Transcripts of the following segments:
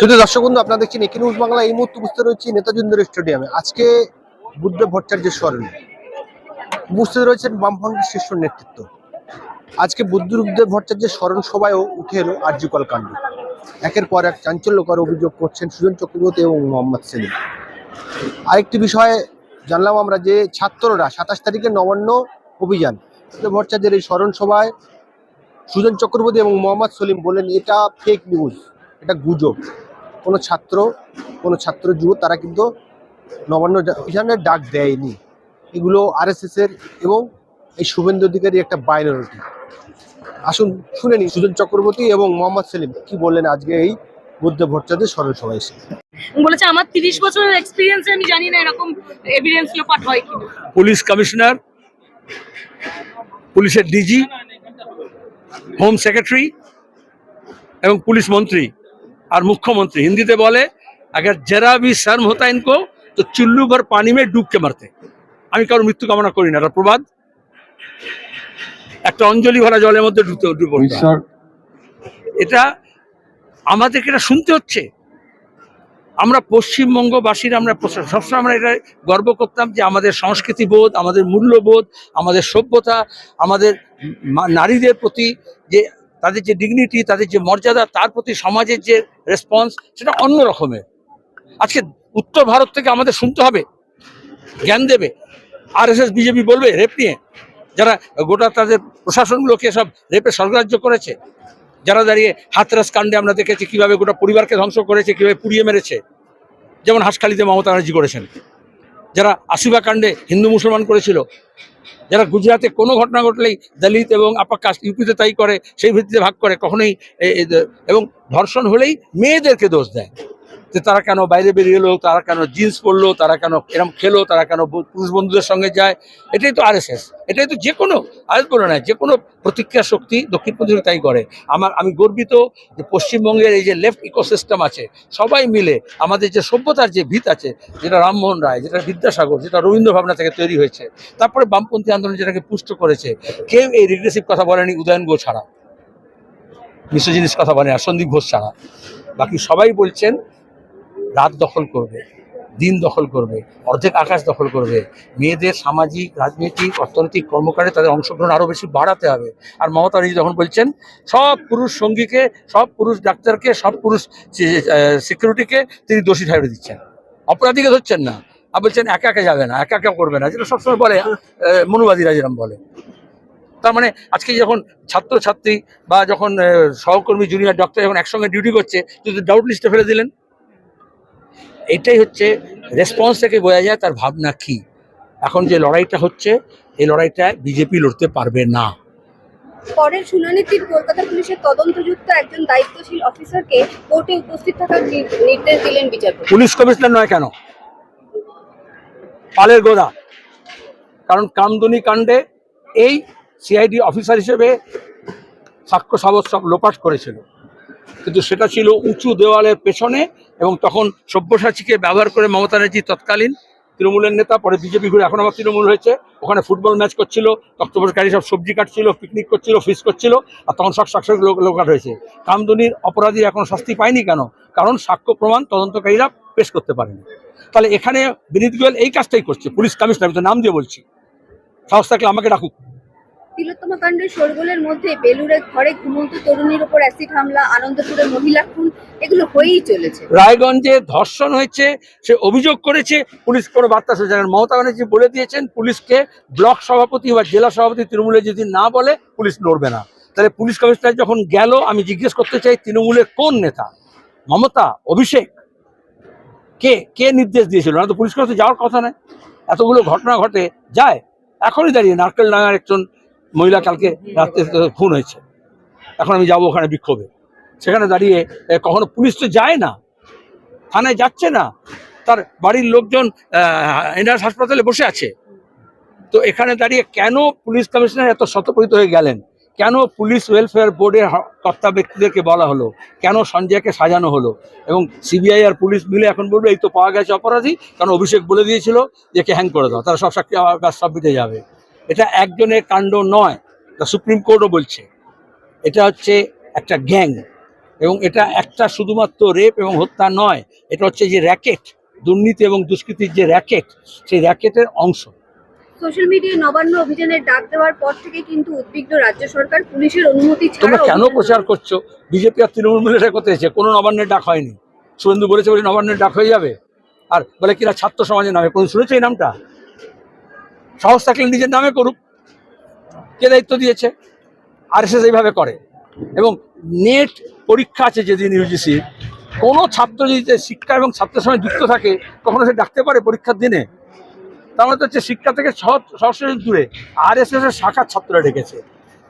শুধু দর্শক বন্ধু, আপনারা দেখছেন একি নিউজ বাংলা, এই মুহূর্তে বুঝতে রয়েছি নেতাজি স্টেডিয়ামে। আজকে বুদ্ধ ভট্টাচার্যের স্মরণে বুঝতে রয়েছেন বামফ্রন্টের শীর্ষ নেতৃত্ব। আজকে বুদ্ধদেব ভট্টাচার্যের স্মরণ সভায়ও উঠে এলো আর্যকল কাণ্ড। একের পর এক চাঞ্চল্যকর অভিযোগ করছেন সুজন চক্রবর্তী এবং মোহাম্মদ সেলিম। আরেকটি বিষয়ে জানলাম আমরা যে ছাত্ররা, সাতাশ তারিখে নবান্ন অভিযান ভট্টাচার্যের এই স্মরণ সভায় সুজন চক্রবর্তী এবং মোহাম্মদ সলিম বলেন, এটা ফেক নিউজ এটা গুজব। কোনো ছাত্র কোনো ছাত্র যুব তারা কিন্তু নবান্ন অভিযানের ডাক দেয়নি। এগুলো আরএসএস এর এবং এই শুভেন্দু অধিকারী একটা বাইনরিটি আসুন শুনে নি সুজন চক্রবর্তী এবং মোহাম্মদ সেলিম কি বললেন আজকে এই বুদ্ধ ভট্টাচার্যের স্মরণ সভায় এসে? বলেছে আমার তিরিশ বছরের এক্সপিরিয়েন্সে আমি জানি না এরকম এভিডেন্স লোপাট হয় কি পুলিশ কমিশনার পুলিশের ডিজি হোম সেক্রেটারি এবং পুলিশ মন্ত্রী। और मुख्यमंत्री हिंदी बोले अगर जरा भी शर्म होता इनको तो चुल्लू भर पानी में डूब के मरते আমি কারোর মৃত্যু কামনা করি না এটা প্রবাদ একটা অঞ্জলি ভরা জলের মধ্যে ডুবতে ডুবে পড়তে হয়। ঈশ্বর এটা আমাদেরকে এটা শুনতে হচ্ছে আমরা পশ্চিমবঙ্গবাসীর আমরা প্রস- সবসময় আমরা এটা গর্ব করতাম যে আমাদের সংস্কৃতি বোধ আমাদের মূল্যবোধ আমাদের সভ্যতা আমাদের মা- নারীদের প্রতি যে তাদের যে ডিগনিটি তাদের যে মর্যাদা, তার প্রতি সমাজের যে রেসপন্স সেটা অন্য রকমের। আজকে উত্তর ভারত থেকে আমাদের শুনতে হবে, জ্ঞান দেবে। আর এস এস বিজেপি বলবে রেপ নিয়ে। যারা গোটা তাদের প্রশাসনগুলোকে সব রেপে স্বর্গরাজ্য করেছে, যারা দাঁড়িয়ে হাতরাস কাণ্ডে আমরা দেখেছি কীভাবে গোটা পরিবারকে ধ্বংস করেছে, কীভাবে পুড়িয়ে মেরেছে। যেমন হাসখালিতে মমতা ব্যানার্জি করেছেন। যারা আসিবা কাণ্ডে হিন্দু মুসলমান করেছিল যারা গুজরাটে কোনো ঘটনা ঘটলেই দলিত এবং আপার কাস্ট ইউপিতে তাই করে, সেই ভিত্তিতে ভাগ করে, কখনোই এবং ধর্ষণ হলেই মেয়েদেরকে দোষ দেয়। যে তারা কেন বাইরে বেরিয়ে এলো, তারা কেন জিন্স পরলো, তারা কেন এরম খেলো, তারা কেন পুরুষ বন্ধুদের সঙ্গে যায়, এটাই তো আরএসএস এটাই তো যে কোনো আজ বলে না যে কোনো প্রতিক্রিয়া শক্তি দক্ষিণপন্থী তাই করে। আমার, আমি গর্বিত যে পশ্চিমবঙ্গের এই যে লেফট ইকোসিস্টেম আছে, সবাই মিলে আমাদের যে সভ্যতার যে ভিত আছে, যেটা রামমোহন রায়, যেটা বিদ্যাসাগর, যেটা রবীন্দ্র ভাবনা থেকে তৈরি হয়েছে, তারপরে বামপন্থী আন্দোলন যেটাকে পুষ্ট করেছে, কেউ এই রিগ্রেসিভ কথা বলেনি উদয়ন গো ছাড়া। মিশ্র জিনিস কথা বলে না সন্দীপ ঘোষ ছাড়া। বাকি সবাই বলছেন রাত দখল করবে দিন দখল করবে অর্ধেক আকাশ দখল করবে। মেয়েদের সামাজিক রাজনৈতিক অর্থনৈতিক কর্মকাণ্ডে তাদের অংশগ্রহণ আরও বেশি বাড়াতে হবে। আর মমতা ব্যানার্জি যখন বলছেন সব পুরুষ সঙ্গীকে সব পুরুষ ডাক্তারকে সব পুরুষ সিকিউরিটিকে তিনি দোষী ঠাইরে দিচ্ছেন। অপরাধীকে ধরছেন না। আর বলছেন একা একা যাবে না একা একা করবে না যেটা সবসময় বলে আহ, মনুবাদীরা যেরকম বলে। তার মানে আজকে যখন ছাত্র ছাত্রী বা যখন সহকর্মী জুনিয়র ডক্টর যখন একসঙ্গে ডিউটি করছে যদি ডাউট লিস্টে ফেলে দিলেন এটাই হচ্ছে রেসপন্স থেকে বোঝা যায় তার ভাবনা কি। এখন যে লড়াইটা হচ্ছে এই লড়াইটা বিজেপি লড়তে পারবে না। পরের শুনানিতে কলকাতা পুলিশের তদন্তযুক্ত একজন দায়িত্বশীল অফিসারকে কোর্টে উপস্থিত থাকার নির্দেশ দিলেন বিচারপতি। পুলিশ কমিশনার নয় কেন? পালের গোদা। কারণ কামদুনি কাণ্ডে এই সিআইডি অফিসার হিসেবে সাক্ষ্য সাবত সব লোপাট করেছিল। কিন্তু সেটা ছিল উঁচু দেওয়ালের পেছনে এবং তখন সব্যসাচীকে ব্যবহার করে মমতা ব্যানার্জি তৎকালীন তৃণমূলের নেতা, পরে বিজেপি ঘুরে এখন আবার তৃণমূল হয়েছে। ওখানে ফুটবল ম্যাচ করছিল, তক্তপোষকারী সব সবজি কাটছিল পিকনিক করছিল ফিস করছিল, আর তখন সব সাক্ষর লোকাট হয়েছে। কামদুনির অপরাধী এখন শাস্তি পায়নি কেন? কারণ সাক্ষ্য প্রমাণ তদন্তকারীরা পেশ করতে পারেনি। তাহলে এখানে বিনীত গোয়েল এই কাজটাই করছে, পুলিশ কমিশনার, আমি তো নাম দিয়ে বলছি। সাহস থাকলে আমাকে ডাকুক। তিলোত্তমা কাণ্ডের শোরগোলের মধ্যে বেলুড়ে ঘরে ঘুমন্ত তরুণীর উপর অ্যাসিড হামলা আনন্দপুরে মহিলা খুন, এগুলো হয়েই চলেছে। রায়গঞ্জে ধর্ষণ হয়েছে, সে অভিযোগ করেছে, পুলিশ কোনো বার্তা শুনছে মমতা ব্যানার্জি বলে দিয়েছেন, পুলিশকে ব্লক সভাপতি বা জেলা সভাপতি তৃণমূলে যদি না বলে, পুলিশ নড়বে না। তাহলে পুলিশ কমিশনার যখন গেল, আমি জিজ্ঞেস করতে চাই, তৃণমূলের কোন নেতা? মমতা, অভিষেক? কে কে নির্দেশ দিয়েছিল? না তো পুলিশ কমিশনার যাওয়ার কথা নয়। এতগুলো ঘটনা ঘটে, যায়। এখনই দাঁড়িয়ে নারকেল ডাঙার একজন মহিলা কালকে রাত্রে খুন হয়েছে। এখন আমি যাব ওখানে বিক্ষোভে। সেখানে দাঁড়িয়ে কখনো পুলিশ তো যায় না। থানায় যাচ্ছে না। তার বাড়ির লোকজন এনআর হাসপাতালে বসে আছে। তো এখানে দাঁড়িয়ে কেন পুলিশ কমিশনার এত শতপরিত হয়ে গেলেন? কেন পুলিশ ওয়েলফেয়ার বোর্ডের কর্তা ব্যক্তিদেরকে বলা হলো? কেন সঞ্জয়কে সাজানো হলো? এবং সিবিআই আর পুলিশ মিলে এখন বলবে, এই তো পাওয়া গেছে অপরাধী। কারণ অভিষেক বলে দিয়েছিল যে একে হ্যাং করে দাও। তারা সব সাক্ষী সব যাবে। এটা একজনের কাণ্ড নয় সুপ্রিম কোর্টও বলছে। এটা হচ্ছে একটা গ্যাং এবং এটা একটা শুধুমাত্র রেপ এবং হত্যা নয় এটা হচ্ছে যে র্যাকেট দুর্নীতি এবং দুষ্কৃতির যে র্যাকেট সেই র্যাকেটের অংশ। সোশ্যাল মিডিয়ায় নবান্ন অভিযানের ডাক দেওয়ার পর থেকে কিন্তু উদ্বিগ্ন রাজ্য সরকার পুলিশের অনুমতি তোমরা কেন প্রচার করছ? বিজেপি আর তৃণমূল মিলে এটা করতে কোনো নবান্নের ডাক হয়নি। শুভেন্দু বলেছে বলে নবান্নের ডাক হয়ে যাবে। আর বলে কিনা ছাত্র সমাজের নামে। কোন শুনেছে এই নামটা? সাহস থাকলে নিজের নামে করুক। কে দায়িত্ব দিয়েছে? আর এস এইভাবে করে। এবং নেট পরীক্ষা আছে যেদিন ইউজিসি কোনো ছাত্র যদি শিক্ষা এবং ছাত্রের সঙ্গে যুক্ত থাকে, কখনো সে ডাকতে পারে পরীক্ষার দিনে। মানে তো হচ্ছে শিক্ষা থেকে সরাসরি দূরে। আর এস এস এর শাখার ছাত্ররা ডেকেছে।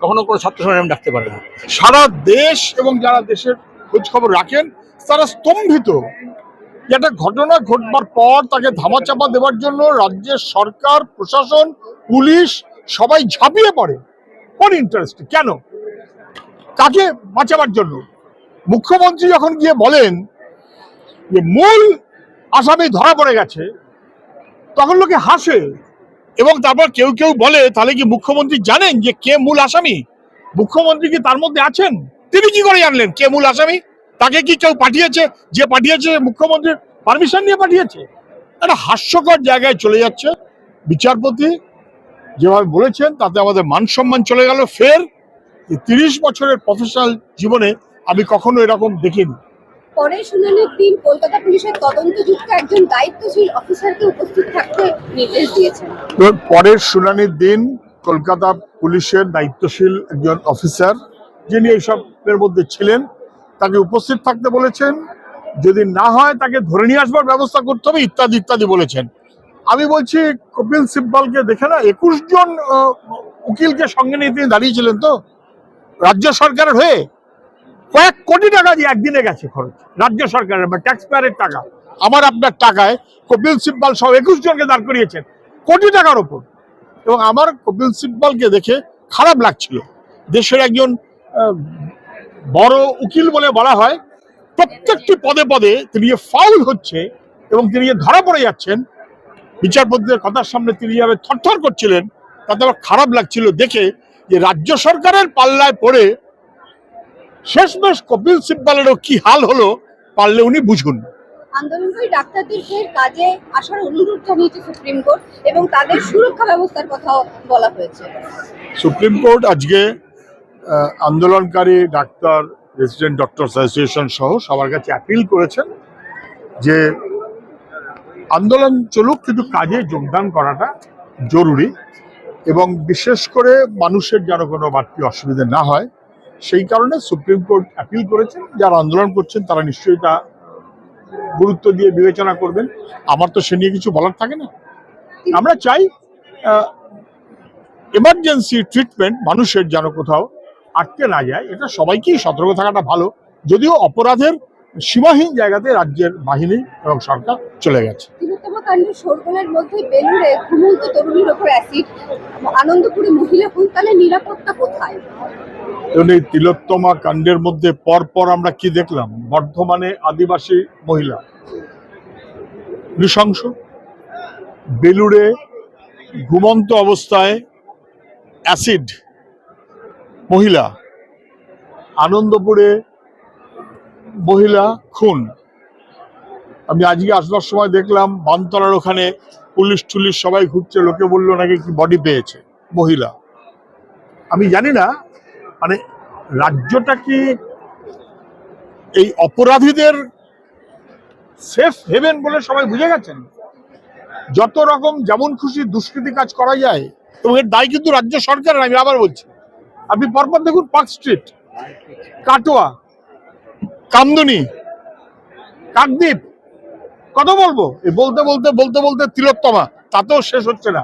কখনো কোনো ছাত্র সঙ্গে ডাকতে পারে না। সারা দেশ এবং যারা দেশের খোঁজ খবর রাখেন, তারা স্তম্ভিত। একটা ঘটনা ঘটবার পর তাকে ধামাচাপা দেওয়ার জন্য রাজ্যের সরকার, প্রশাসন, পুলিশ সবাই ঝাঁপিয়ে পড়ে। কোন ইন্টারেস্ট কেন? কাকে বাঁচাবার জন্য? মুখ্যমন্ত্রী যখন গিয়ে বলেন যে মূল আসামি ধরা পড়ে গেছে, তখন লোকে হাসে এবং তারপর কেউ কেউ বলে, তাহলে কি মুখ্যমন্ত্রী জানেন যে কে মূল আসামি? মুখ্যমন্ত্রী কি তার মধ্যে আছেন? তিনি কি করে জানলেন কে মূল আসামি? তাকে কি কেউ পাঠিয়েছে? যে পাঠিয়েছে মুখ্যমন্ত্রীর পারমিশন নিয়ে পাঠিয়েছে? একটা হাস্যকর জায়গায় চলে যাচ্ছে। বিচারপতি যেভাবে বলেছেন তাতে আমাদের মান সম্মান চলে গেল। ফের তিরিশ বছরের প্রফেশনাল জীবনে আমি কখনো এরকম দেখিনি। পরের শুনানির দিন কলকাতা পুলিশের তদন্তযুক্ত একজন দায়িত্বশীল অফিসারকে উপস্থিত থাকতে নির্দেশ দিয়েছেন। পরের শুনানির দিন কলকাতা পুলিশের দায়িত্বশীল একজন অফিসার যিনি এইসবের মধ্যে ছিলেন তাকে উপস্থিত থাকতে বলেছেন। যদি না হয় তাকে ধরে নিয়ে আসবার ব্যবস্থা করতে হবে, ইত্যাদি ইত্যাদি বলেছেন। আমি বলছি, কপিল সিব্বালকে দেখে না, একুশ জন উকিলকে সঙ্গে নিয়ে তিনি দাঁড়িয়েছিলেন তো? রাজ্য সরকারের হয়ে কয়েক কোটি টাকা দিয়ে একদিনে গেছে খরচ, রাজ্য সরকারের বা ট্যাক্স পেয়ারের টাকা। আমার আপনার টাকায় কপিল সিব্বাল সহ একুশ জনকে দাঁড় করিয়েছেন, কোটি টাকার ওপর। এবং আমার কপিল সিব্বালকে দেখে খারাপ লাগছিল। দেশের একজন বড় উকিল বলে বলা হয় প্রত্যেকটি পদে পদে তিনি যে ফাউল হচ্ছে এবং তিনি যে ধরা পড়ে যাচ্ছেন বিচারপতিদের কথার সামনে তিনি যেভাবে থরথর করছিলেন তাতে আমার খারাপ লাগছিল দেখে যে রাজ্য সরকারের পাল্লায় পড়ে শেষমেশ কপিল সিব্বালেরও কি হাল হলো পারলে উনি বুঝুন। আন্দোলনকারী ডাক্তারদের ফের কাজে আসার অনুরোধ জানিয়েছে সুপ্রিম কোর্ট এবং তাদের সুরক্ষা ব্যবস্থার কথাও বলা হয়েছে। সুপ্রিম কোর্ট আজকে আন্দোলনকারী ডাক্তার রেসিডেন্ট ডক্টর অ্যাসোসিয়েশন সহ সবার কাছে অ্যাপিল করেছেন যে আন্দোলন চলুক, কিন্তু কাজে যোগদান করাটা জরুরি এবং বিশেষ করে মানুষের যেন কোনো বাড়তি অসুবিধা না হয়, সেই কারণে সুপ্রিম কোর্ট অ্যাপিল করেছেন। যারা আন্দোলন করছেন, তারা নিশ্চয়ই তা গুরুত্ব দিয়ে বিবেচনা করবেন। আমার তো সে নিয়ে কিছু বলার থাকে না। আমরা চাই এমার্জেন্সি ট্রিটমেন্ট মানুষের যেন কোথাও আটকে না যায় এটা সবাইকেই সতর্ক থাকাটা ভালো। যদিও অপরাধের সীমাহীন জায়গাতে রাজ্যের বাহিনী এবং সরকার চলে গেছে। তিলোত্তমা কাণ্ডের শোরগোলের মধ্যে বেলুড়ে ঘুমন্ত তরুণীর ওপর অ্যাসিড আনন্দপুরে মহিলা তাহলে নিরাপত্তা কোথায়? এই তিলোত্তমা কাণ্ডের মধ্যে পর পর আমরা কি দেখলাম? বর্ধমানে আদিবাসী মহিলা নৃশংস বেলুড়ে ঘুমন্ত অবস্থায় অ্যাসিড মহিলা। আনন্দপুরে মহিলা খুন। আমি আজকে আসবার সময় দেখলাম, বানতলার ওখানে পুলিশ টুলিশ সবাই ঘুরছে, লোকে বলল নাকি কি বডি পেয়েছে, মহিলা। আমি জানি না মানে রাজ্যটা কি এই অপরাধীদের সেফ হেভেন বলে সবাই বুঝে গেছেন? যত রকম যেমন খুশি দুষ্কৃতি কাজ করা যায়, এবং এর দায় কিন্তু রাজ্য সরকারের, আমি আবার বলছি। আপনি পরপর দেখুন পার্ক স্ট্রিট, কাটোয়া, কামদুনি, কাকদ্বীপ। কত বলব? বলতে বলতে বলতে বলতে তিলোত্তমা, তাতেও শেষ হচ্ছে না।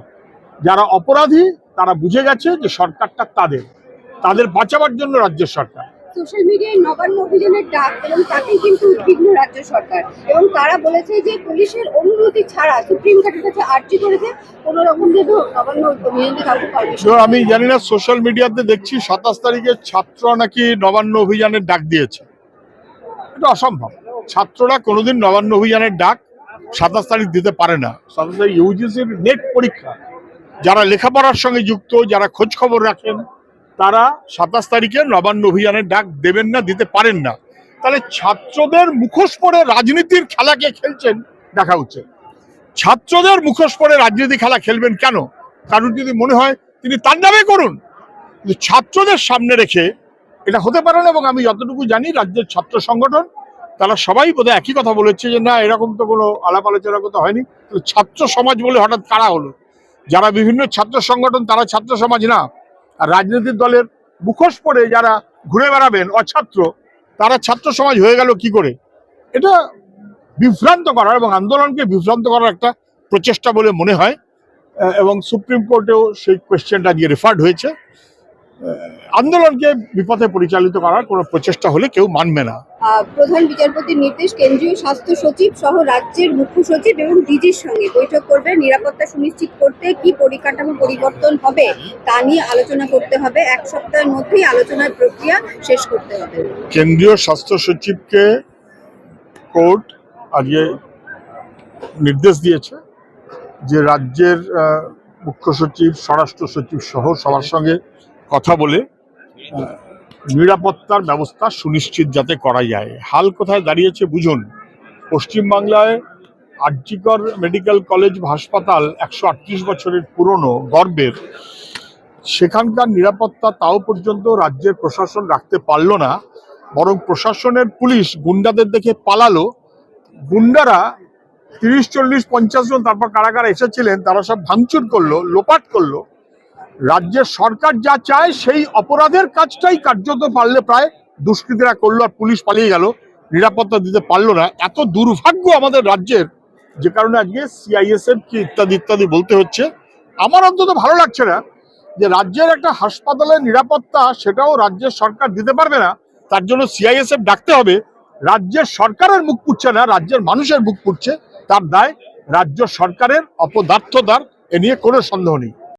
যারা অপরাধী, তারা বুঝে গেছে যে সরকারটা তাদের। তাদের বাঁচাবার জন্য রাজ্য সরকার। সোশ্যাল মিডিয়ায় নবান্ন অভিযানের ডাক এবং তাতেই কিন্তু উদ্বিগ্ন রাজ্য সরকার। এবং তারা বলেছে যে পুলিশের অনুমতি ছাড়া সুপ্রিম কোর্টের কাছে আর্জি করেছে কোনো রকম যেন নবান্ন অভিযানে কাউকে পারমিশন আমি জানি না, সোশ্যাল মিডিয়াতে দেখছি সাতাশ তারিখে ছাত্র নাকি নবান্ন অভিযানের ডাক দিয়েছে। এটা অসম্ভব। ছাত্ররা কোনোদিন নবান্ন অভিযানের ডাক সাতাশ তারিখ দিতে পারে না। সাতাশ তারিখ ইউজিসির নেট পরীক্ষা। যারা লেখাপড়ার সঙ্গে যুক্ত, যারা খোঁজ খবর রাখেন তারা সাতাশ তারিখে নবান্ন অভিযানের ডাক দেবেন না, দিতে পারেন না। তাহলে ছাত্রদের মুখোশ পরে রাজনীতির খেলাকে খেলছেন দেখা উচিত ছাত্রদের মুখোশ পরে রাজনীতি খেলা খেলবেন কেন? কারণ যদি মনে হয় তিনি তার নামে করুন। কিন্তু ছাত্রদের সামনে রেখে এটা হতে পারে না, এবং আমি যতটুকু জানি রাজ্যের ছাত্র সংগঠন, তারা সবাই বোধহয় একই কথা বলেছে যে না, এরকম তো কোনো আলাপ আলোচনা কথা হয়নি। ছাত্র সমাজ বলে হঠাৎ কারা হলো? যারা বিভিন্ন ছাত্র সংগঠন, তারা ছাত্র সমাজ না। আর রাজনৈতিক দলের মুখোশ পরে যারা ঘুরে বেড়াবেন অছাত্র, তারা ছাত্র সমাজ হয়ে গেল কি করে? এটা বিভ্রান্ত করার এবং আন্দোলনকে বিভ্রান্ত করার একটা প্রচেষ্টা বলে মনে হয়। এবং সুপ্রিম কোর্টেও সেই কোয়েশ্চেনটা গিয়ে রেফার্ড হয়েছে। আন্দোলনকে বিপথে পরিচালিত করার কোনো প্রচেষ্টা হলে কেউ মানবে না। প্রধান বিচারপতির নির্দেশ কেন্দ্রীয় স্বাস্থ্য সচিব সহ রাজ্যের মুখ্য সচিব এবং ডিজির সঙ্গে বৈঠক করবে। নিরাপত্তা সুনিশ্চিত করতে কি পরিকাঠামো পরিবর্তন হবে তা নিয়ে আলোচনা করতে হবে। এক সপ্তাহের মধ্যেই আলোচনার প্রক্রিয়া শেষ করতে হবে। কেন্দ্রীয় স্বাস্থ্য সচিবকে কোর্ট আজকে নির্দেশ দিয়েছে যে রাজ্যের মুখ্য সচিব স্বরাষ্ট্র সচিব সহ সবার সঙ্গে কথা বলে নিরাপত্তার ব্যবস্থা সুনিশ্চিত যাতে করা যায়। হাল কোথায় দাঁড়িয়েছে বুঝুন। পশ্চিমবাংলায় আর্জিকর মেডিকেল কলেজ হাসপাতাল একশো আটত্রিশ বছরের পুরনো গর্বের। সেখানকার নিরাপত্তা তাও পর্যন্ত রাজ্যের প্রশাসন রাখতে পারল না, বরং প্রশাসনের পুলিশ গুন্ডাদের দেখে পালালো। গুন্ডারা তিরিশ, চল্লিশ, পঞ্চাশ জন তারপর কারা কারা এসেছিলেন, তারা সব ভাঙচুর করল, লোপাট করল। রাজ্যের সরকার যা চায় সেই অপরাধের কাজটাই কার্যত পারলে প্রায় দুষ্কৃতীরা করল আর পুলিশ পালিয়ে গেল। নিরাপত্তা দিতে পারল না। এত দুর্ভাগ্য আমাদের রাজ্যের, যে কারণে আজকে সিআইএসএফ কি ইত্যাদি ইত্যাদি বলতে হচ্ছে। আমার অন্তত ভালো লাগছে না যে রাজ্যের একটা হাসপাতালের নিরাপত্তা সেটাও রাজ্যের সরকার দিতে পারবে না। তার জন্য সিআইএসএফ ডাকতে হবে। রাজ্যের সরকারের মুখ পুড়ছে না, রাজ্যের মানুষের মুখ পুড়ছে। তার দায় রাজ্য সরকারের অপদার্থতার, এ নিয়ে কোনো সন্দেহ নেই।